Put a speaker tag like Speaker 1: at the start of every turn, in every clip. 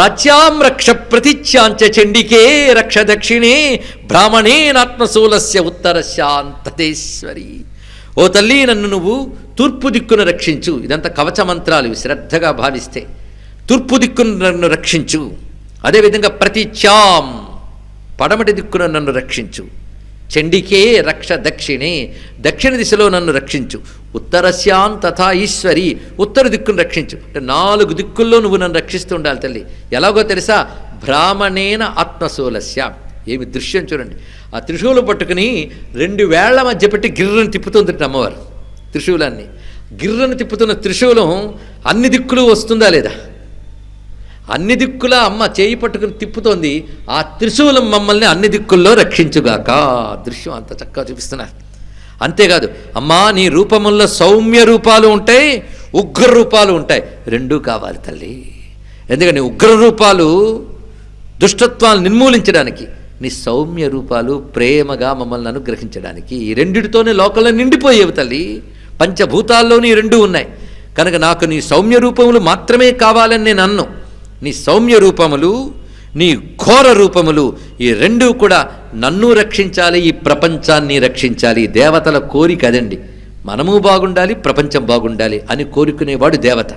Speaker 1: ప్రాచ్యాం రక్ష ప్రతిచ్యాంచ చండికే రక్ష దక్షిణే బ్రాహ్మణేనాత్మశూలస్య ఉత్తరశాంతతేశ్వరి ఓ తల్లి నన్ను నువ్వు తూర్పు దిక్కును రక్షించు. ఇదంతా కవచ మంత్రాలు శ్రద్ధగా భావిస్తే. తూర్పు దిక్కును నన్ను రక్షించు. అదేవిధంగా ప్రతిచ్యాం పడమటి దిక్కున నన్ను రక్షించు. చండికే రక్ష దక్షిణే దక్షిణ దిశలో నన్ను రక్షించు. ఉత్తరస్యాం తథా ఈశ్వరి ఉత్తర దిక్కును రక్షించు. అంటే నాలుగు దిక్కుల్లో నువ్వు నన్ను రక్షిస్తూ ఉండాలి తల్లి. ఎలాగో తెలుసా? బ్రాహ్మణేన ఆత్మశూలస్య ఏమి దృశ్యం చూడండి. ఆ త్రిశూలం పట్టుకుని రెండు వేళ్ళ మధ్య పెట్టి గిర్రను తిప్పుతుంది అమ్మవారు. త్రిశూలాన్ని. గిర్రను తిప్పుతున్న త్రిశూలం అన్ని దిక్కులు వస్తుందా లేదా? అన్ని దిక్కుల అమ్మ చేయి పట్టుకుని తిప్పుతోంది. ఆ త్రిశూలం మమ్మల్ని అన్ని దిక్కుల్లో రక్షించుగాక. దృశ్యం అంత చక్కగా చూపిస్తున్నారు. అంతేకాదు అమ్మా నీ రూపముల్లో సౌమ్య రూపాలు ఉంటాయి ఉగ్ర రూపాలు ఉంటాయి. రెండూ కావాలి తల్లి. ఎందుకని ఉగ్ర రూపాలు దుష్టత్వాలు నిర్మూలించడానికి నీ సౌమ్య రూపాలు ప్రేమగా మమ్మల్ని అనుగ్రహించడానికి ఈ రెండిటితోనే లోకంలో నిండిపోయేవి తల్లి. పంచభూతాల్లోని ఈ రెండు ఉన్నాయి. కనుక నాకు నీ సౌమ్య రూపములు మాత్రమే కావాలని నేను అన్ను. నీ సౌమ్య రూపములు నీ ఘోర రూపములు ఈ రెండూ కూడా నన్ను రక్షించాలి ఈ ప్రపంచాన్ని రక్షించాలి. దేవతల కోరిక అదండి. మనము బాగుండాలి ప్రపంచం బాగుండాలి అని కోరుకునేవాడు దేవత.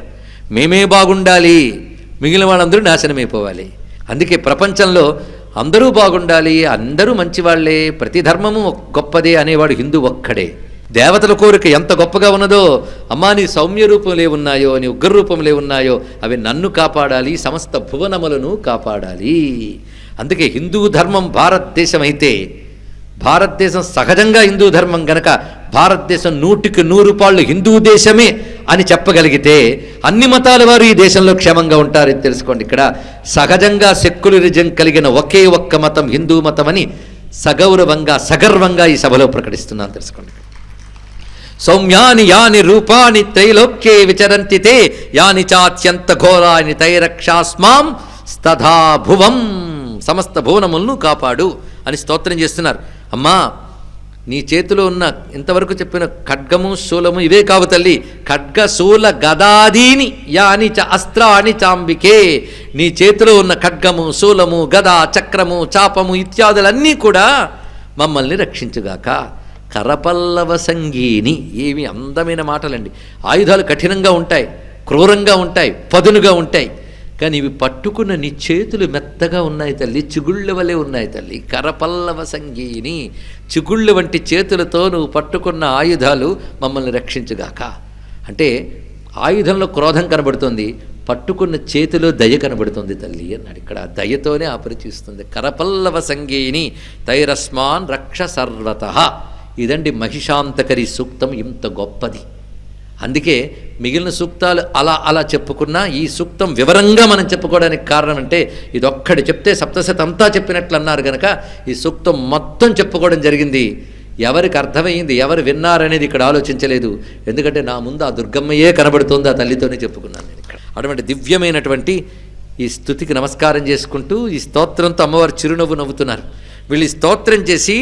Speaker 1: మేమే బాగుండాలి మిగిలిన వాళ్ళందరూ నాశనమైపోవాలి. అందుకే ప్రపంచంలో అందరూ బాగుండాలి అందరూ మంచివాళ్ళే ప్రతి ధర్మము గొప్పదే అనేవాడు హిందూ ఒక్కడే. దేవతల కోరిక ఎంత గొప్పగా ఉన్నదో అమ్మా నీ సౌమ్య రూపంలే ఉన్నాయో నీ ఉగ్ర రూపంలే ఉన్నాయో అవి నన్ను కాపాడాలి సమస్త భువనములను కాపాడాలి. అందుకే హిందూ ధర్మం భారతదేశం అయితే భారతదేశం సహజంగా హిందూ ధర్మం గనక భారతదేశం నూటికి నూరు పాళ్ళు హిందూ దేశమే అని చెప్పగలిగితే అన్ని మతాల వారు ఈ దేశంలో క్షేమంగా ఉంటారని తెలుసుకోండి. ఇక్కడ సహజంగా సెక్యులరిజం కలిగిన ఒకే ఒక్క మతం హిందూ మతం అని సగౌరవంగా సగర్వంగా ఈ సభలో ప్రకటిస్తున్నాను తెలుసుకోండి. సౌమ్యాని యాని రూపాని త్రైలోక్యే విచరంతి తే యాని చాత్యంత ఘోరాని తైరక్షాస్మాం స్తథా భువం. సమస్త భువనములను కాపాడు అని స్తోత్రం చేస్తున్నారు. అమ్మా నీ చేతిలో ఉన్న ఇంతవరకు చెప్పిన ఖడ్గము శూలము ఇవే కావు తల్లి. ఖడ్గ శూల గదాదీని యాని చ అస్త్రాని చాంబికే. నీ చేతిలో ఉన్న ఖడ్గము శూలము గద చక్రము చాపము ఇత్యాదులన్నీ కూడా మమ్మల్ని రక్షించుగాక. కరపల్లవ సంగీని ఏమి అందమైన మాటలండి. ఆయుధాలు కఠినంగా ఉంటాయి క్రూరంగా ఉంటాయి పదునుగా ఉంటాయి. కానీ ఇవి పట్టుకున్న నీ చేతులు మెత్తగా ఉన్నాయి తల్లి చిగుళ్ళ వలె ఉన్నాయి తల్లి. కరపల్లవ సంగీని చిగుళ్ళు వంటి చేతులతో నువ్వు పట్టుకున్న ఆయుధాలు మమ్మల్ని రక్షించుగాక. అంటే ఆయుధంలో క్రోధం కనబడుతుంది పట్టుకున్న చేతిలో దయ కనబడుతుంది తల్లి అన్నాడు. ఇక్కడ దయతోనే అపరిచిస్తుంది కరపల్లవ సంగీని తైరస్మాన్ రక్ష సర్వత. ఇదండి మహిషాంతకరి సూక్తం ఇంత గొప్పది. అందుకే మిగిలిన సూక్తాలు అలా అలా చెప్పుకున్నా ఈ సూక్తం వివరంగా మనం చెప్పుకోవడానికి కారణం అంటే ఇదొక్కడి చెప్తే సప్తశత అంతా చెప్పినట్లు అన్నారు గనక ఈ సూక్తం మొత్తం చెప్పుకోవడం జరిగింది. ఎవరికి అర్థమైంది ఎవరు విన్నారనేది ఇక్కడ ఆలోచించలేదు. ఎందుకంటే నా ముందు ఆ దుర్గమ్మయే కనబడుతోంది ఆ తల్లితోనే చెప్పుకున్నాను నేను ఇక్కడ. అటువంటి దివ్యమైనటువంటి ఈ స్థుతికి నమస్కారం చేసుకుంటూ ఈ స్తోత్రంతో అమ్మవారు చిరునవ్వు నవ్వుతున్నారు. వీళ్ళు ఈ స్తోత్రం చేసి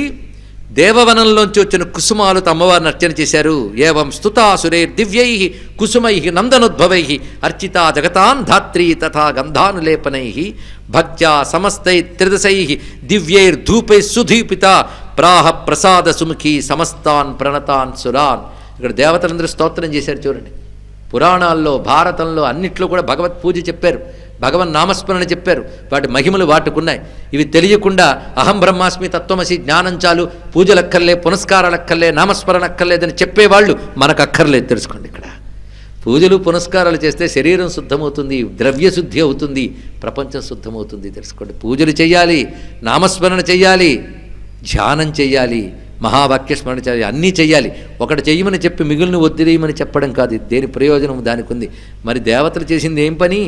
Speaker 1: దేవవనంలోంచి వచ్చిన కుసుమాలు తమ్మవారిని అర్చన చేశారు. ఏవం స్తుతాసురే దివ్యై కుసుమై నందనుద్భవై అర్చితా జగతాన్ ధాత్రీ తథా గంధానులేపనై భక్త్యా సమస్తై త్రిదశై దివ్యైర్ధూపై సుధీపిత ప్రాహ ప్రసాద సుముఖి సమస్తాన్ ప్రణతాన్ సురాన్. ఇక్కడ దేవతలందరూ స్తోత్రం చేశారు చూడండి. పురాణాల్లో భారతంలో అన్నిట్లో కూడా భగవత్ పూజ చెప్పారు. భగవన్ నామస్మరణ చెప్పారు. వాటి మహిమలు వాటుకున్నాయి. ఇవి తెలియకుండా అహం బ్రహ్మాస్మి తత్వమసి జ్ఞానం చాలు పూజలక్కర్లే పునస్కారాలక్కర్లే నామస్మరణ అక్కర్లేదని చెప్పేవాళ్ళు మనకు అక్కర్లేదు తెలుసుకోండి ఇక్కడ. పూజలు పునస్కారాలు చేస్తే శరీరం శుద్ధమవుతుంది ద్రవ్య శుద్ధి అవుతుంది ప్రపంచం శుద్ధమవుతుంది తెలుసుకోండి. పూజలు చేయాలి నామస్మరణ చేయాలి ధ్యానం చేయాలి మహావాక్య స్మరణ చేయాలి అన్నీ చేయాలి. ఒకటి చెయ్యమని చెప్పి మిగిలిన వద్దిరేయమని చెప్పడం కాదు దేని ప్రయోజనం దానికి ఉంది మరి దేవతలు చేసింది ఏం పని?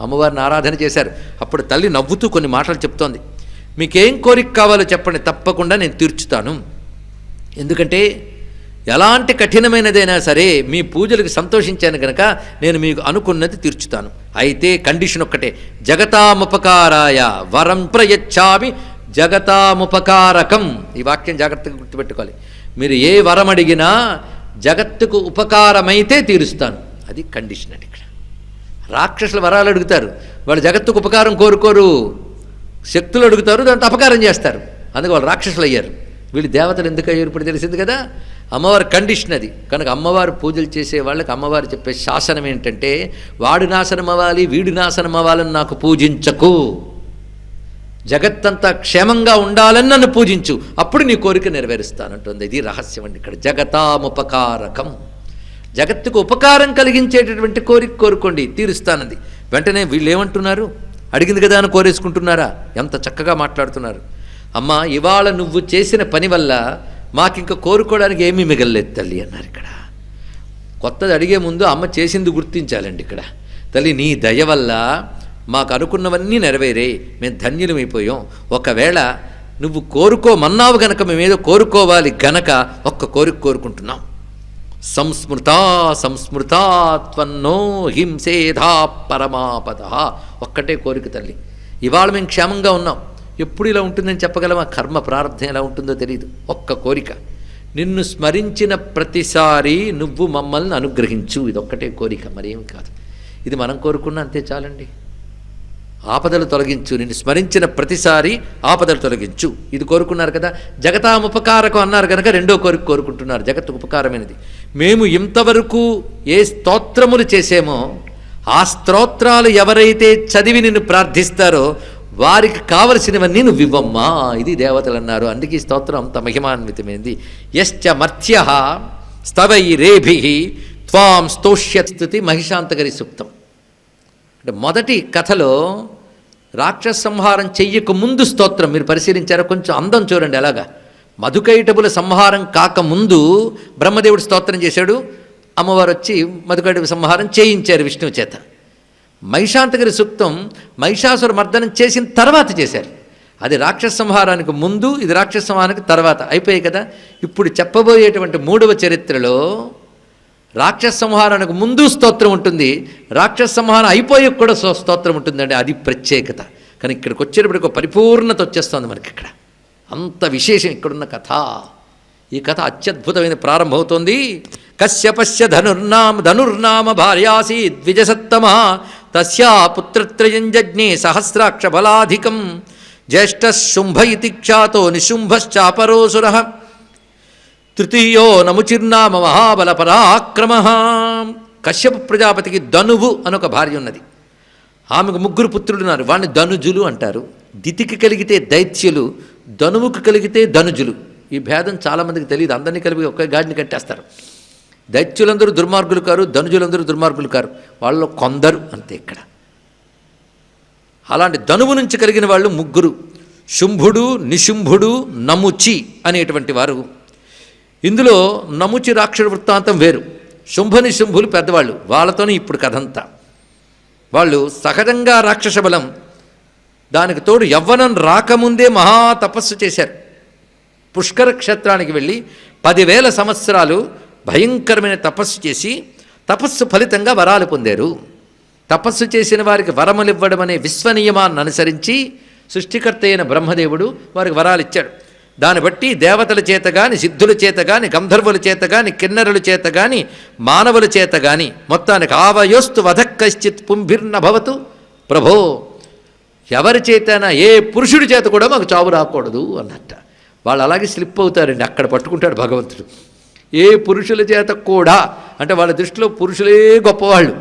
Speaker 1: అమ్మవారిని ఆరాధన చేశారు. అప్పుడు తల్లి నవ్వుతూ కొన్ని మాటలు చెప్తోంది. మీకేం కోరిక కావాలో చెప్పండి తప్పకుండా నేను తీర్చుతాను. ఎందుకంటే ఎలాంటి కఠినమైనదైనా సరే మీ పూజలకు సంతోషించాను కనుక నేను మీకు అనుకున్నది తీర్చుతాను. అయితే కండిషన్ ఒక్కటే. జగతాముపకారాయ వరం ప్రయచ్చామి జగతాముపకారకం. ఈ వాక్యం జాగ్రత్తగా గుర్తుపెట్టుకోవాలి. మీరు ఏ వరం అడిగినా జగత్తుకు ఉపకారమైతే తీరుస్తాను. అది కండిషన్ అండి ఇక్కడ. రాక్షసులు వరాలు అడుగుతారు. వాళ్ళు జగత్తుకు ఉపకారం కోరుకోరు శక్తులు అడుగుతారు దాంతో అపకారం చేస్తారు. అందుకే వాళ్ళు రాక్షసులు అయ్యారు. వీళ్ళు దేవతలు ఎందుకు అయ్యారు ఇప్పుడు తెలిసింది కదా? అమ్మవారి కండిషన్ అది. కనుక అమ్మవారు పూజలు చేసే వాళ్ళకి అమ్మవారు చెప్పే శాసనం ఏంటంటే వాడు నాశనం అవ్వాలి వీడు నాశనం అవ్వాలని నాకు పూజించకు. జగత్తంతా క్షేమంగా ఉండాలని నన్ను పూజించు. అప్పుడు నీ కోరిక నెరవేరుస్తానంటుంది. ఇది రహస్యం అండి ఇక్కడ. జగతాముపకారకం. జగత్తుకు ఉపకారం కలిగించేటటువంటి కోరిక కోరుకోండి తీరుస్తానంది. వెంటనే వీళ్ళు ఏమంటున్నారు అడిగింది కదా అని కోరేసుకుంటున్నారా? ఎంత చక్కగా మాట్లాడుతున్నారు. అమ్మా ఇవాళ నువ్వు చేసిన పని వల్ల మాకింక కోరుకోవడానికి ఏమీ మిగలలేదు తల్లి అన్నారు ఇక్కడ. కొత్తది అడిగే ముందు అమ్మ చేసింది గుర్తించాలండి ఇక్కడ. తల్లి నీ దయ వల్ల మాకు అనుకున్నవన్నీ నెరవేరే మేము ధన్యులమైపోయాం. ఒకవేళ నువ్వు కోరుకోమన్నావు గనక మేమేదో కోరుకోవాలి గనక ఒక్క కోరిక కోరుకుంటున్నాం. సంస్మృతా సంస్మృతా త్వన్నో హింసేధా పరమాపద. ఒక్కటే కోరిక తల్లి. ఇవాళ మేము క్షేమంగా ఉన్నాం. ఎప్పుడు ఇలా ఉంటుందని చెప్పగలమా? కర్మ ప్రారంభం ఎలా ఉంటుందో తెలియదు ఒక్క కోరిక. నిన్ను స్మరించిన ప్రతిసారి నువ్వు మమ్మల్ని అనుగ్రహించు. ఇదొక్కటే కోరిక. మరేం కాదు. ఇది మనం కోరుకున్న అంతే చాలండి. ఆపదలు తొలగించు. నిన్ను స్మరించిన ప్రతిసారి ఆపదలు తొలగించు. ఇది కోరుకున్నారు కదా? జగతాముపకారకం అన్నారు కనుక రెండో కోరిక కోరుకుంటున్నారు. జగత్ ఉపకారమైనది. మేము ఇంతవరకు ఏ స్తోత్రములు చేసేమో ఆ స్తోత్రాలు ఎవరైతే చదివి నిన్ను ప్రార్థిస్తారో వారికి కావలసినవన్నీ నువ్వు ఇవ్వమ్మా. ఇది దేవతలు అన్నారు. అందుకే ఈ స్తోత్రం అంత మహిమాన్వితమైంది. యశ్చ మర్త్య స్తవై రేభి త్వాం స్తోష్యస్తుతి మహిషాంతకరి సూక్తం అంటే మొదటి కథలో రాక్షస సంహారం చెయ్యక ముందు స్తోత్రం. మీరు పరిశీలించారా? కొంచెం అందం చూడండి ఎలాగా మధుకైటబుల సంహారం కాకముందు బ్రహ్మదేవుడు స్తోత్రం చేశాడు. అమ్మవారు వచ్చి మధుకైటబుల సంహారం చేయించారు విష్ణువు చేత. మహిషాంతగిరి సూక్తం మహిషాసుర మర్దనం చేసిన తర్వాత చేశారు. అది రాక్షస సంహారానికి ముందు ఇది రాక్షస సంహారానికి తర్వాత. అయిపోయాయి కదా. ఇప్పుడు చెప్పబోయేటువంటి మూడవ చరిత్రలో రాక్షస సంహారానికి ముందు స్తోత్రం ఉంటుంది. రాక్షస సంహారం అయిపోయి కూడా స్తోత్రం ఉంటుందండి. అది ప్రత్యేకత. కానీ ఇక్కడికి వచ్చేటప్పటికి పరిపూర్ణత వచ్చేస్తుంది మనకి ఇక్కడ. అంత విశేషం ఇక్కడున్న కథ. ఈ కథ అత్యద్భుతమైన ప్రారంభమవుతోంది కశ్యపశ్య ధనుర్నామ ధనుర్నామ భార్యాసి ద్విజసత్తమ. తస్యా పుత్రత్రయం జజ్ఞే సహస్రాక్ష బలాధికం. జ్యేష్ఠ శుంభ ఇతి ఖ్యాతో నిశుంభశ్చాపరోసుర. తృతీయో నముచిర్నామ మహాబల పరాక్రమ కశ్యప ప్రజాపతికి ధనువు అని ఒక భార్య ఉన్నది. ఆమెకు ముగ్గురు పుత్రులు ఉన్నారు. వాడిని ధనుజులు అంటారు. దితికి కలిగితే దైత్యులు ధనువుకు కలిగితే ధనుజులు. ఈ భేదం చాలామందికి తెలియదు. అందరినీ కలిపి ఒకే గాడిని కట్టేస్తారు. దైత్యులందరూ దుర్మార్గులు కారు ధనుజులందరూ దుర్మార్గులు కారు. వాళ్ళు కొందరు అంతే ఇక్కడ. అలాంటి ధనువు నుంచి కలిగిన వాళ్ళు ముగ్గురు. శుంభుడు నిశుంభుడు నముచి అనేటువంటి వారు ఇందులో నముచి రాక్షర వృత్తాంతం వేరు. శుంభని శుంభులు పెద్దవాళ్ళు వాళ్ళతోనే ఇప్పుడు కథంతా. వాళ్ళు సహజంగా రాక్షస బలం. దానికి తోడు యవ్వనం రాకముందే మహా తపస్సు చేశారు. పుష్కర క్షేత్రానికి వెళ్ళి పదివేల సంవత్సరాలు భయంకరమైన తపస్సు చేసి తపస్సు ఫలితంగా వరాలు పొందారు. తపస్సు చేసిన వారికి వరములివ్వడం అనే విశ్వనియమాన్ని అనుసరించి సృష్టికర్త అయిన బ్రహ్మదేవుడు వారికి వరాలు ఇచ్చాడు దాన్ని బట్టి దేవతల చేత కానీ సిద్ధుల చేత కానీ గంధర్వుల చేత కానీ కిన్నరుల చేత కానీ మానవుల చేత కానీ మొత్తానికి ఆవయోస్తు వధక్కశ్చిత్ పుంభిర్నభవతు ప్రభో. ఎవరి చేతనా ఏ పురుషుడి చేత కూడా మాకు చావు రాకూడదు అన్నట్ట. వాళ్ళు అలాగే స్లిప్ అవుతారండి అక్కడ పట్టుకుంటాడు భగవంతుడు. ఏ పురుషుల చేత కూడా అంటే వాళ్ళ దృష్టిలో పురుషులే గొప్పవాళ్ళు.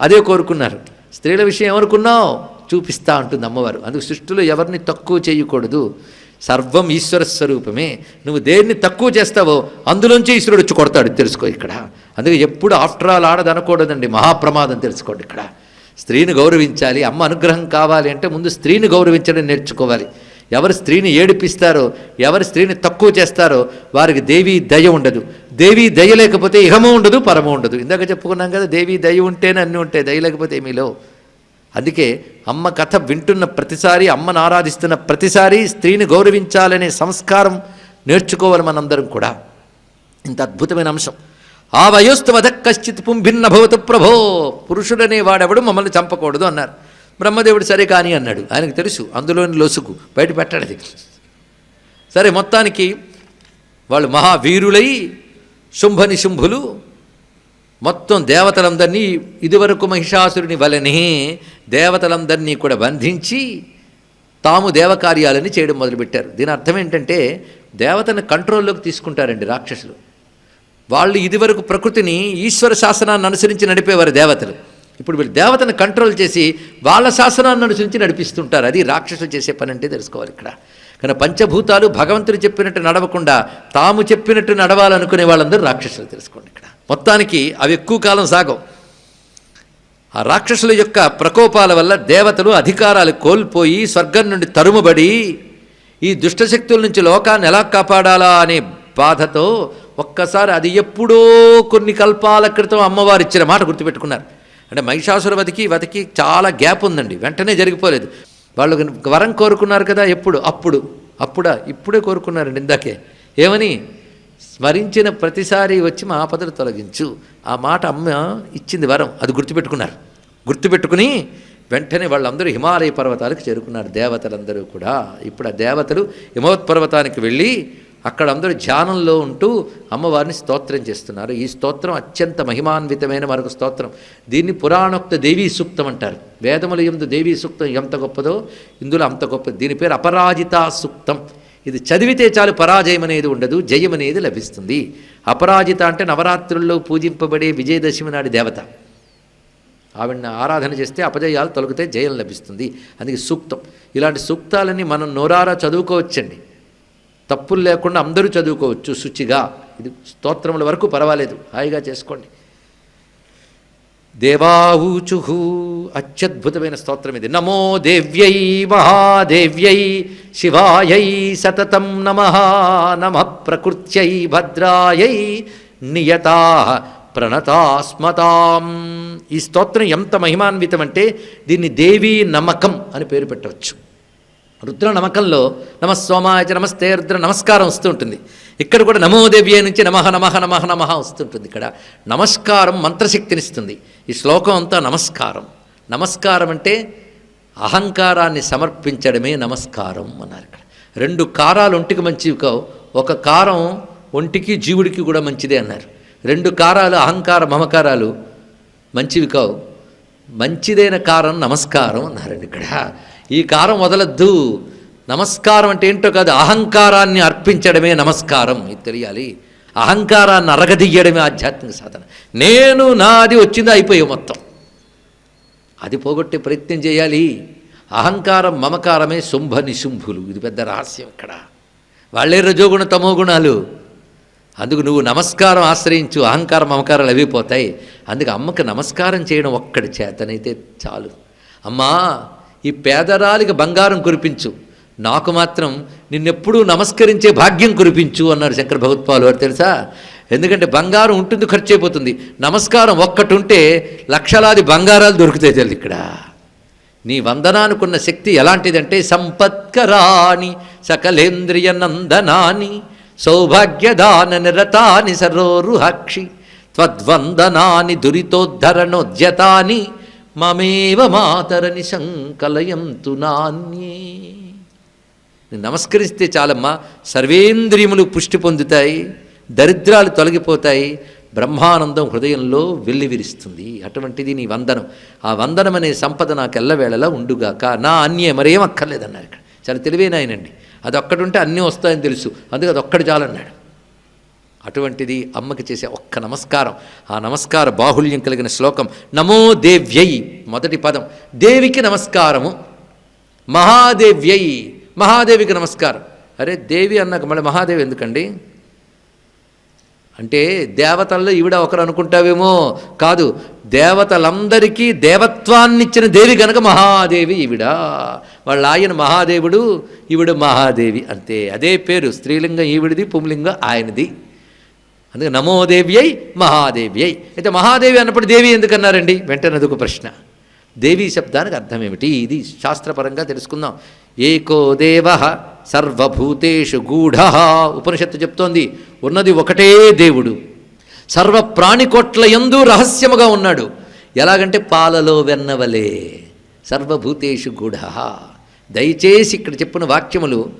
Speaker 1: అదే కోరుకున్నారు. స్త్రీల విషయం ఏమనుకున్నావు? చూపిస్తా ఉంటుంది అమ్మవారు. అందుకు సృష్టిలో ఎవరిని తక్కువ చేయకూడదు. సర్వం ఈశ్వర స్వరూపమే. నువ్వు దేన్ని తక్కువ చేస్తావో అందులోంచి ఈశ్వరుడు వచ్చి కొడతాడు. తెలుసుకో ఇక్కడ. అందుకే ఎప్పుడు ఆఫ్టర్ ఆల్ ఆడదనకూడదండి మహాప్రమాదం తెలుసుకోండి ఇక్కడ. స్త్రీని గౌరవించాలి. అమ్మ అనుగ్రహం కావాలి అంటే ముందు స్త్రీని గౌరవించడం నేర్చుకోవాలి. ఎవరు స్త్రీని ఏడిపిస్తారో ఎవరు స్త్రీని తక్కువ చేస్తారో వారికి దేవీ దయ ఉండదు. దేవీ దయ లేకపోతే ఇహము ఉండదు పరము ఉండదు. ఇందాక చెప్పుకున్నాం కదా దేవీ దయ ఉంటేనే అన్నీ ఉంటాయి. దయ లేకపోతే ఏమీ లేవు. అందుకే అమ్మ కథ వింటున్న ప్రతిసారి అమ్మను ఆరాధిస్తున్న ప్రతిసారి స్త్రీని గౌరవించాలనే సంస్కారం నేర్చుకోవాలి మనందరం కూడా. ఇంత అద్భుతమైన అంశం. ఆ వయోస్తువధ కశ్చిత్ పుంభిన్న భవతు ప్రభో పురుషుడనే వాడెవడు మమ్మల్ని చంపకూడదు అన్నారు. బ్రహ్మదేవుడు సరే కానీ అన్నాడు. ఆయనకు తెలుసు అందులోని లొసుకు బయట పెట్టడది సరే మొత్తానికి వాళ్ళు మహావీరులై శుంభని శుంభులు మొత్తం దేవతలందరినీ ఇదివరకు మహిషాసురుని వలనే దేవతలందరినీ కూడా బంధించి తాము దేవకార్యాలని చేయడం మొదలుపెట్టారు. దీని అర్థం ఏంటంటే దేవతను కంట్రోల్లోకి తీసుకుంటారండి రాక్షసులు. వాళ్ళు ఇదివరకు ప్రకృతిని ఈశ్వర శాసనాన్ని అనుసరించి నడిపేవారు దేవతలు. ఇప్పుడు వీళ్ళు దేవతను కంట్రోల్ చేసి వాళ్ళ శాసనాన్ని అనుసరించి నడిపిస్తుంటారు. అది రాక్షసులు చేసే పని అంటే తెలుసుకోవాలి ఇక్కడ. కానీ పంచభూతాలు భగవంతుడు చెప్పినట్టు నడవకుండా తాము చెప్పినట్టు నడవాలనుకునే వాళ్ళందరూ రాక్షసులు తెలుసుకోండి ఇక్కడ. మొత్తానికి అవి ఎక్కువ కాలం సాగవు. ఆ రాక్షసుల యొక్క ప్రకోపాల వల్ల దేవతలు అధికారాలు కోల్పోయి స్వర్గం నుండి తరుముబడి ఈ దుష్టశక్తుల నుంచి లోకాన్ని ఎలా కాపాడాలా అనే బాధతో ఒక్కసారి అది ఎప్పుడో కొన్ని కల్పాల క్రితం అమ్మవారు ఇచ్చిన మాట గుర్తుపెట్టుకున్నారు. అంటే మహిషాసుర వతికి వతికి చాలా గ్యాప్ ఉందండి. వెంటనే జరిగిపోలేదు. వాళ్ళు వరం కోరుకున్నారు కదా ఎప్పుడు? అప్పుడు. అప్పుడా? ఇప్పుడే కోరుకున్నారండి ఇందాకే. ఏమని? స్మరించిన ప్రతిసారి వచ్చి మా ఆపదలు తొలగించు. ఆ మాట అమ్మ ఇచ్చింది వరం. అది గుర్తుపెట్టుకున్నారు. గుర్తుపెట్టుకుని వెంటనే వాళ్ళందరూ హిమాలయ పర్వతాలకు చేరుకున్నారు. దేవతలందరూ కూడా. ఇప్పుడు ఆ దేవతలు హిమవత్పర్వతానికి వెళ్ళి అక్కడ అందరూ ధ్యానంలో ఉంటూ అమ్మవారిని స్తోత్రం చేస్తున్నారు. ఈ స్తోత్రం అత్యంత మహిమాన్వితమైన మరొక స్తోత్రం. దీన్ని పురాణోక్త దేవీ సూక్తం అంటారు. వేదముల ఎందు దేవీ సూక్తం ఎంత గొప్పదో ఇందులో అంత గొప్పది దీని పేరు అపరాజితా సూక్తం. ఇది చదివితే చాలు పరాజయం అనేది ఉండదు జయం అనేది లభిస్తుంది. అపరాజిత అంటే నవరాత్రుల్లో పూజింపబడే విజయదశమి నాటి దేవత. ఆవిడని ఆరాధన చేస్తే అపజయాలు తొలగితే జయం లభిస్తుంది. అందుకే సూక్తం. ఇలాంటి సూక్తాలని మనం నోరారా చదువుకోవచ్చండి. తప్పులు లేకుండా అందరూ చదువుకోవచ్చు శుచిగా. ఇది స్తోత్రముల వరకు పర్వాలేదు. హాయిగా చేసుకోండి. దేవాఊచు అత్యద్భుతమైన స్తోత్రం ఇది. నమో దేవ్యై మహాదేవ్యై శివాయై సతతం నమ. నమ ప్రకృత్యై భద్రాయై నియతా ప్రణతాస్మతాం. ఈ స్తోత్రం ఎంత మహిమాన్వితం అంటే దీన్ని దేవీ నమకం అని పేరు పెట్టవచ్చు. రుద్ర నమకంలో నమ నమస్తే రుద్ర నమస్కారం వస్తూ ఉంటుంది ఇక్కడ కూడా నమోదేవ్య నుంచి నమః నమః నమః నమః వస్తుంటుంది ఇక్కడ. నమస్కారం మంత్రశక్తినిస్తుంది. ఈ శ్లోకం అంతా నమస్కారం. నమస్కారం అంటే అహంకారాన్ని సమర్పించడమే నమస్కారం అన్నారు ఇక్కడ. రెండు కారాలు ఒంటికి మంచివి కావు. ఒక కారం ఒంటికి జీవుడికి కూడా మంచిదే అన్నారు. రెండు కారాలు అహంకార మమకారాలు మంచివి కావు. మంచిదైన కారం నమస్కారం అన్నారండి ఇక్కడ. ఈ కారం వదలద్దు. నమస్కారం అంటే ఏంటో కాదు అహంకారాన్ని అర్పించడమే నమస్కారం ఇది తెలియాలి. అహంకారాన్ని అరగదీయడమే ఆధ్యాత్మిక సాధన. నేను నాది వచ్చింది అయిపోయావు మొత్తం. అది పోగొట్టే ప్రయత్నం చేయాలి. అహంకారం మమకారమే శుంభ నిశుంభులు. ఇది పెద్ద రహస్యం ఇక్కడ. వాళ్ళే రజోగుణ తమో గుణాలు అందుకు నువ్వు నమస్కారం ఆశ్రయించు అహంకారం మమకారాలు అవి పోతాయి. అందుకు అమ్మకి నమస్కారం చేయడం ఒక్కడి చేతనైతే చాలు. అమ్మా ఈ పేదరాలికి బంగారం కురిపించు. నాకు మాత్రం నిన్నెప్పుడూ నమస్కరించే భాగ్యం కురిపించు అన్నారు శంకర భగవత్పాలు వారు తెలుసా? ఎందుకంటే బంగారం ఉంటుంది ఖర్చు అయిపోతుంది. నమస్కారం ఒక్కటి ఉంటే లక్షలాది బంగారాలు దొరుకుతాయి తల్లి ఇక్కడ. నీ వందనానుకున్న శక్తి ఎలాంటిదంటే సంపత్కరాణి సకలేంద్రియ నందనాని సౌభాగ్యదాన నిరతాని సరోరుహక్షి త్వద్వందనాని దురితోద్ధరణోద్యతాని మమేవ మాతరని సంకలయంతు నాణ్యే నమస్కరిస్తే చాలమ్మా సర్వేంద్రియములు పుష్టి పొందుతాయి దరిద్రాలు తొలగిపోతాయి బ్రహ్మానందం హృదయంలో వెల్లివిరుస్తుంది. అటువంటిది నీ వందనం. ఆ వందనం అనే సంపద నాకు ఎల్లవేళలా ఉండుగాక. నా అన్యే మరేం అక్కర్లేదన్నారు ఇక్కడ. చాలా తెలివైన ఆయనండి. అది ఒక్కడుంటే అన్నీ వస్తాయని తెలుసు. అందుకే అది చాలన్నాడు. అటువంటిది అమ్మకి చేసే ఒక్క నమస్కారం. ఆ నమస్కార బాహుల్యం కలిగిన శ్లోకం నమో దేవ్యై మొదటి పదం. దేవికి నమస్కారము మహాదేవ్యై మహాదేవికి నమస్కారం. అరే దేవి అన్నాక మళ్ళీ మహాదేవి ఎందుకండి? అంటే దేవతల్లో ఈవిడ ఒకరు అనుకుంటావేమో. కాదు దేవతలందరికీ దేవత్వాన్నిచ్చిన దేవి గనక మహాదేవి ఈవిడ. వాళ్ళ ఆయన మహాదేవుడు ఈవిడ మహాదేవి అంతే. అదే పేరు స్త్రీలింగం ఈవిడిది పుంలింగం ఆయనది. అందుకే మహాదేవి అయి అయితే మహాదేవి అన్నప్పుడు దేవి ఎందుకన్నారండి? వెంటనే అదొక ప్రశ్న. దేవీ శబ్దానికి అర్థం ఏమిటి? ఇది శాస్త్రపరంగా తెలుసుకుందాం. ఏకో దేవ సర్వభూతేషు గూఢ ఉపనిషత్తు చెప్తోంది. ఉన్నది ఒకటే దేవుడు. సర్వ ప్రాణికోట్ల ఎందు రహస్యముగా ఉన్నాడు. ఎలాగంటే పాలలో వెన్నవలే. సర్వభూతేషు గూఢ. దయచేసి ఇక్కడ చెప్పిన వాక్యములు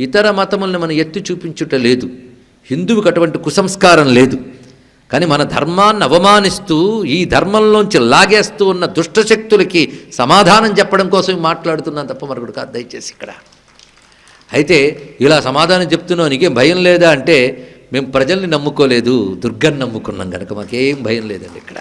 Speaker 1: ఇతర మతములను మనం ఎత్తి చూపించుట లేదు. హిందువుకి అటువంటి కుసంస్కారం లేదు. కానీ మన ధర్మాన్ని అవమానిస్తూ ఈ ధర్మంలోంచి లాగేస్తూ ఉన్న దుష్టశక్తులకి సమాధానం చెప్పడం కోసం మాట్లాడుతున్నాను తప్ప మరొకటి కాదు. దయచేసి ఇక్కడ. అయితే ఇలా సమాధానం చెప్తున్నావు నీకేం భయం లేదా అంటే మేము ప్రజల్ని నమ్ముకోలేదు దుర్గని నమ్ముకున్నాం కనుక మాకేం భయం లేదండి ఇక్కడ.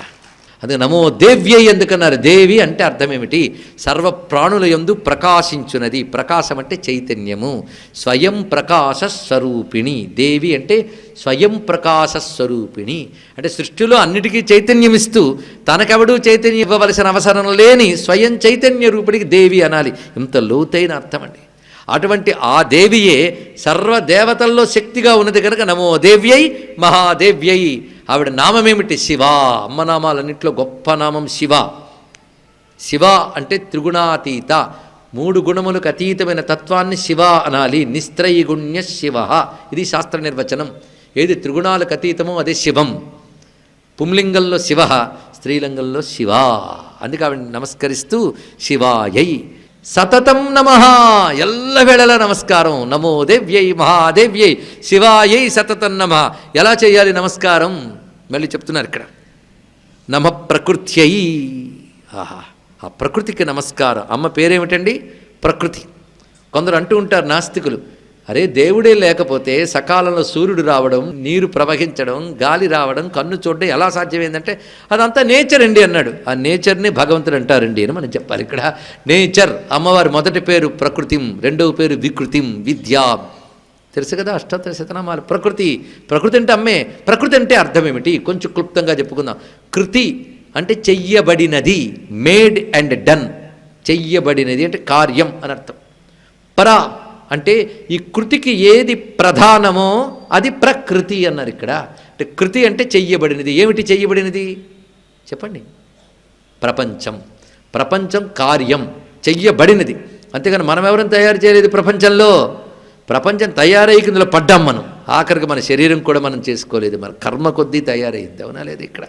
Speaker 1: అదే నమో దేవ్యై ఎందుకన్నారు? దేవి అంటే అర్థం ఏమిటి సర్వ ప్రాణుల యందు ప్రకాశించున్నది ప్రకాశం అంటే చైతన్యము. స్వయం ప్రకాశ స్వరూపిణి. దేవి అంటే స్వయం ప్రకాశ స్వరూపిణి. అంటే సృష్టిలో అన్నిటికీ చైతన్యం ఇస్తూ తనకెవడూ చైతన్యం ఇవ్వవలసిన అవసరం లేని స్వయం చైతన్య రూపిడికి దేవి అనాలి. ఇంత లోతైన అర్థం అండి. అటువంటి ఆ దేవియే సర్వదేవతల్లో శక్తిగా ఉన్నది కనుక నమో దేవ్యై మహాదేవ్యై ఆవిడ నామమేమిటి? శివ. అమ్మ నామాలన్నింటిలో గొప్ప నామం శివ. శివ అంటే త్రిగుణాతీత. మూడు గుణములకు అతీతమైన తత్వాన్ని శివ అనాలి. నిస్త్రయిగుణ్య శివ. ఇది శాస్త్ర నిర్వచనం. ఏది త్రిగుణాలకు అతీతమో అదే శివం. పుంలింగంలో శివ స్త్రీలింగంలో శివ. అందుకే ఆవిడ నమస్కరిస్తూ శివాయై సతతం నమ. ఎల్లవేళలా నమస్కారం. నమో దేవ్యై మహాదేవ్యై శివాయై సతతం నమ. ఎలా చేయాలి నమస్కారం? మళ్ళీ చెప్తున్నారు ఇక్కడ. నమ ప్రకృత్యై. ఆహా. ఆ ప్రకృతికి నమస్కారం. అమ్మ పేరేమిటండి? ప్రకృతి. కొందరు అంటూ ఉంటారు నాస్తికులు. అరే దేవుడే లేకపోతే సకాలంలో సూర్యుడు రావడం నీరు ప్రవహించడం గాలి రావడం కన్ను చూడడం ఎలా సాధ్యమైందంటే అదంతా నేచర్ అండి అన్నాడు. ఆ నేచర్ని భగవంతుడు అంటారండి అని మనం చెప్పాలి. ఇక్కడ నేచర్ అమ్మవారి మొదటి పేరు ప్రకృతిం రెండవ పేరు వికృతిం విద్యా. తెలుసు కదా అష్టోత్తర శతనామాలు ప్రకృతి ప్రకృతి అంటే అమ్మే ప్రకృతి అంటే అర్థం ఏమిటి? కొంచెం క్లుప్తంగా చెప్పుకుందాం. కృతి అంటే చెయ్యబడినది మేడ్ అండ్ డన్. చెయ్యబడినది అంటే కార్యం అని అర్థం. పరా అంటే ఈ కృతికి ఏది ప్రధానమో అది ప్రకృతి అన్నారు ఇక్కడ. అంటే కృతి అంటే చెయ్యబడినది. ఏమిటి చెయ్యబడినది? చెప్పండి. ప్రపంచం. ప్రపంచం కార్యం. చెయ్యబడినది. అంతేగాని మనం ఎవరిని తయారు చేయలేదు ప్రపంచంలో? ప్రపంచం తయారై ఇందులో పడ్డాం మనం. ఆఖరికి మన శరీరం కూడా మనం చేసుకోలేదు. మన కర్మ కొద్దీ తయారైంది అవునా లేదు ఇక్కడ?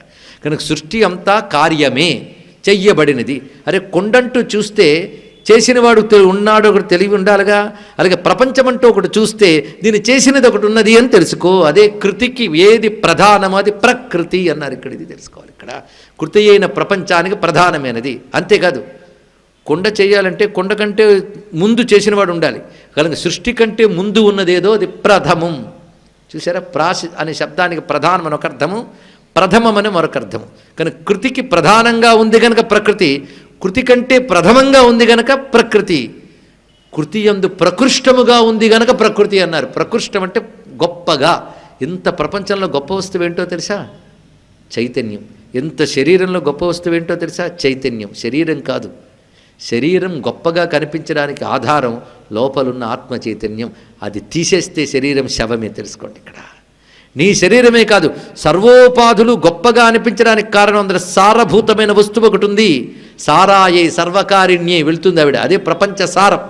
Speaker 1: కనుక సృష్టి అంతా కార్యమే. చెయ్యబడినది. అరే కొండంటూ చూస్తే చేసినవాడు వాడు ఉన్నాడు ఒకటి తెలివి ఉండాలిగా? అలాగే ప్రపంచమంటూ ఒకటి చూస్తే దీన్ని చేసినది ఒకటి ఉన్నది అని తెలుసుకో. అదే కృతికి ఏది ప్రధానమో అది ప్రకృతి అన్నారు ఇక్కడ ఇది తెలుసుకోవాలి ఇక్కడ. కృతి అయిన ప్రపంచానికి ప్రధానమైనది. అంతేకాదు కొండ చేయాలంటే కొండ కంటే ముందు చేసినవాడు ఉండాలి. కనుక సృష్టి కంటే ముందు ఉన్నదేదో అది ప్రథమం. చూసారా ప్రాసి అనే శబ్దానికి ప్రధానం అని ఒక అర్థము ప్రథమం అని మరొక అర్థము. కనుక కృతికి ప్రధానంగా ఉంది కనుక ప్రకృతి కృతి కంటే ప్రథమంగా ఉంది గనక ప్రకృతి. కృతి యందు ప్రకృష్టముగా ఉంది గనక ప్రకృతి అన్నారు. ప్రకృష్టం అంటే గొప్పగా. ఇంత ప్రపంచంలో గొప్ప వస్తువు ఏంటో తెలుసా? చైతన్యం. ఎంత శరీరంలో గొప్ప వస్తువు ఏంటో తెలుసా? చైతన్యం. శరీరం కాదు. శరీరం గొప్పగా కనిపించడానికి ఆధారం లోపలున్న ఆత్మ చైతన్యం. అది తీసేస్తే శరీరం శవమే తెలుసుకోండి ఇక్కడ. నీ శరీరమే కాదు. సర్వోపాధులు గొప్పగా అనిపించడానికి కారణం అందులో సారభూతమైన వస్తువు ఒకటి ఉంది. సారాయే సర్వకారిణ్యే వెళుతుంది ఆవిడ. అదే ప్రపంచ సారం.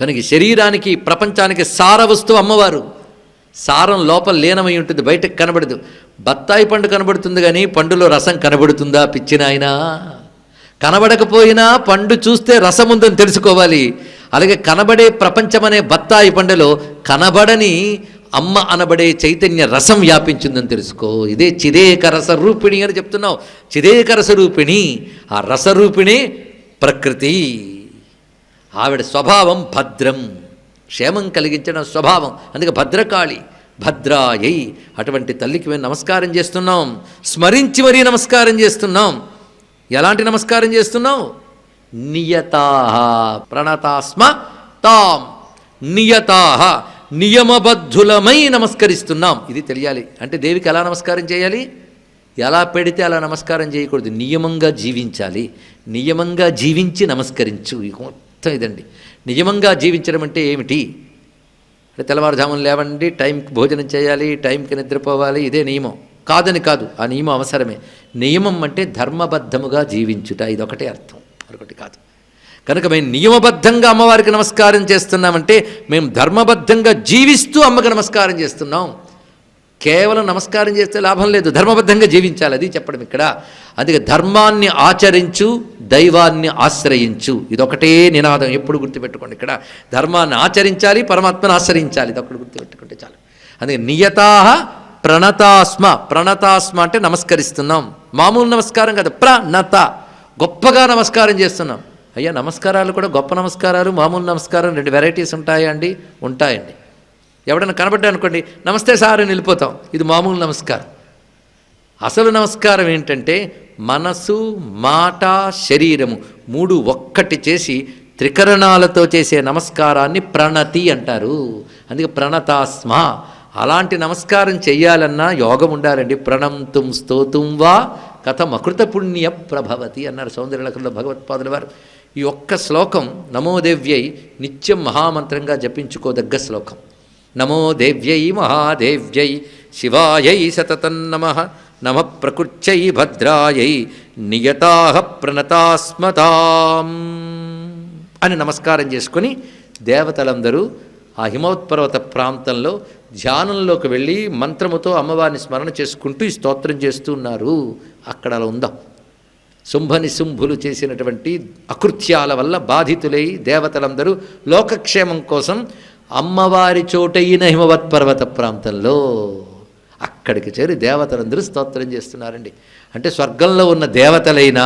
Speaker 1: కనుక శరీరానికి ప్రపంచానికి సార వస్తువు అమ్మవారు. సారం లోపల లీనమై ఉంటుంది బయటకు కనబడదు. బత్తాయి పండు కనబడుతుంది కానీ పండులో రసం కనబడుతుందా పిచ్చినాయనా? కనబడకపోయినా పండు చూస్తే రసం ఉందని తెలుసుకోవాలి. అలాగే కనబడే ప్రపంచమనే బత్తాయి పండులో కనబడని అమ్మ అనబడే చైతన్య రసం వ్యాపించిందని తెలుసుకో. ఇదే చిదేకరస రూపిణి అని చెప్తున్నావు. చిదేక రూపిణి ఆ రసరూపిణి ప్రకృతి. ఆవిడ స్వభావం భద్రం. క్షేమం కలిగించడం స్వభావం. అందుకే భద్రకాళి భద్రాయై. అటువంటి తల్లికి మేము నమస్కారం చేస్తున్నాం. స్మరించి మరీ నమస్కారం చేస్తున్నాం. ఎలాంటి నమస్కారం చేస్తున్నాం నియతా ప్రణతాస్మ తాం. నియతా నియమబద్ధులమై నమస్కరిస్తున్నాం. ఇది తెలియాలి. అంటే దేవికి ఎలా నమస్కారం చేయాలి? ఎలా పెడితే అలా నమస్కారం చేయకూడదు. నియమంగా జీవించాలి. నియమంగా జీవించి నమస్కరించు. మొత్తం ఇదండి. నియమంగా జీవించడం అంటే ఏమిటి? అంటే తెల్లవారుజామున లేవండి టైంకి భోజనం చేయాలి టైంకి నిద్రపోవాలి. ఇదే నియమం. కాదని కాదు. ఆ నియమం అవసరమే. నియమం అంటే ధర్మబద్ధముగా జీవించుట. ఇదొకటే అర్థం. మరొకటి కాదు. కనుక మేము నియమబద్ధంగా అమ్మవారికి నమస్కారం చేస్తున్నామంటే మేము ధర్మబద్ధంగా జీవిస్తూ అమ్మకి నమస్కారం చేస్తున్నాం. కేవలం నమస్కారం చేస్తే లాభం లేదు. ధర్మబద్ధంగా జీవించాలి. అది చెప్పడం ఇక్కడ. అందుకే ధర్మాన్ని ఆచరించు దైవాన్ని ఆశ్రయించు. ఇదొకటే నినాదం. ఎప్పుడు గుర్తుపెట్టుకోండి ఇక్కడ. ధర్మాన్ని ఆచరించాలి పరమాత్మను ఆశ్రయించాలి. ఇదొకటి గుర్తుపెట్టుకుంటే చాలు. అందుకే నియతా ప్రణతాస్మ. ప్రణతాస్మ అంటే నమస్కరిస్తున్నాం. మామూలు నమస్కారం కాదు. ప్రణత. గొప్పగా నమస్కారం చేస్తున్నాం. అయ్యా నమస్కారాలు కూడా గొప్ప నమస్కారాలు మామూలు నమస్కారం రెండు వెరైటీస్ ఉంటాయా అండి ఉంటాయండి. ఎవడన్నా కనబడ్డా అనుకోండి నమస్తే సార్ అని వెళ్ళిపోతాం. ఇది మామూలు నమస్కారం. అసలు నమస్కారం ఏంటంటే మనసు మాట శరీరము మూడు ఒక్కటి చేసి త్రికరణాలతో చేసే నమస్కారాన్ని ప్రణతి అంటారు. అందుకే ప్రణతాస్మ. అలాంటి నమస్కారం చెయ్యాలన్నా యోగం ఉండాలండి. ప్రణంతుం స్తోతుం వా కథం అకృత పుణ్య ప్రభవతి అన్నారు సౌందర్యలకంలో భగవత్పాదుల వారు. ఈ ఒక్క శ్లోకం నమోదేవ్యై నిత్యం మహామంత్రంగా జపించుకోదగ్గ శ్లోకం. నమో దేవ్యై మహాదేవ్యై శివాయై సతతం నమ నమ ప్రకృత్యై భద్రాయై నియతా ప్రణతాస్మతాం అని నమస్కారం చేసుకొని దేవతలందరూ ఆ హిమోత్పర్వత ప్రాంతంలో ధ్యానంలోకి వెళ్ళి మంత్రముతో అమ్మవారిని స్మరణ చేసుకుంటూ ఈ స్తోత్రం చేస్తున్నారు అక్కడ అలా ఉందాం. శుంభని శుంభులు చేసినటువంటి అకృత్యాల వల్ల బాధితులై దేవతలందరూ లోకక్షేమం కోసం అమ్మవారి చోటైన హిమవత్ పర్వత ప్రాంతంలో అక్కడికి చేరి దేవతలందరూ స్తోత్రం చేస్తున్నారండి. అంటే స్వర్గంలో ఉన్న దేవతలైనా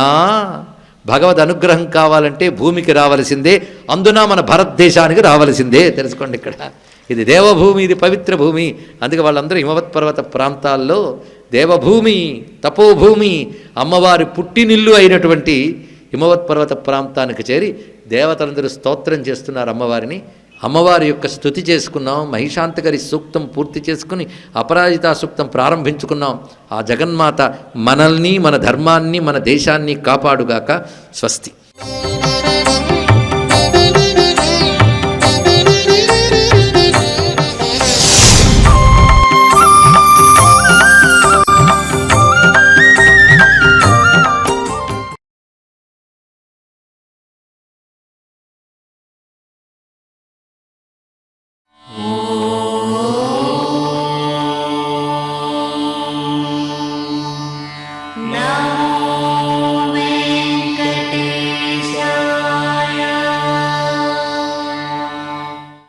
Speaker 1: భగవద్ అనుగ్రహం కావాలంటే భూమికి రావలసిందే అందున మన భారతదేశానికి రావలసిందే. తెలుసుకోండి ఇక్కడ. ఇది దేవభూమి ఇది పవిత్ర భూమి. అందుకే వాళ్ళందరూ హిమవత్ పర్వత ప్రాంతాల్లో దేవభూమి తపోభూమి అమ్మవారి పుట్టినిల్లు అయినటువంటి హిమవత్ పర్వత ప్రాంతానికి చేరి దేవతలందరూ స్తోత్రం చేస్తున్నారు అమ్మవారిని. అమ్మవారి యొక్క స్థుతి చేసుకున్నాం మహిషాంతకరి సూక్తం పూర్తి చేసుకుని అపరాజితా సూక్తం ప్రారంభించుకున్నాం. ఆ జగన్మాత మనల్ని మన ధర్మాన్ని మన దేశాన్ని కాపాడుగాక స్వస్తి.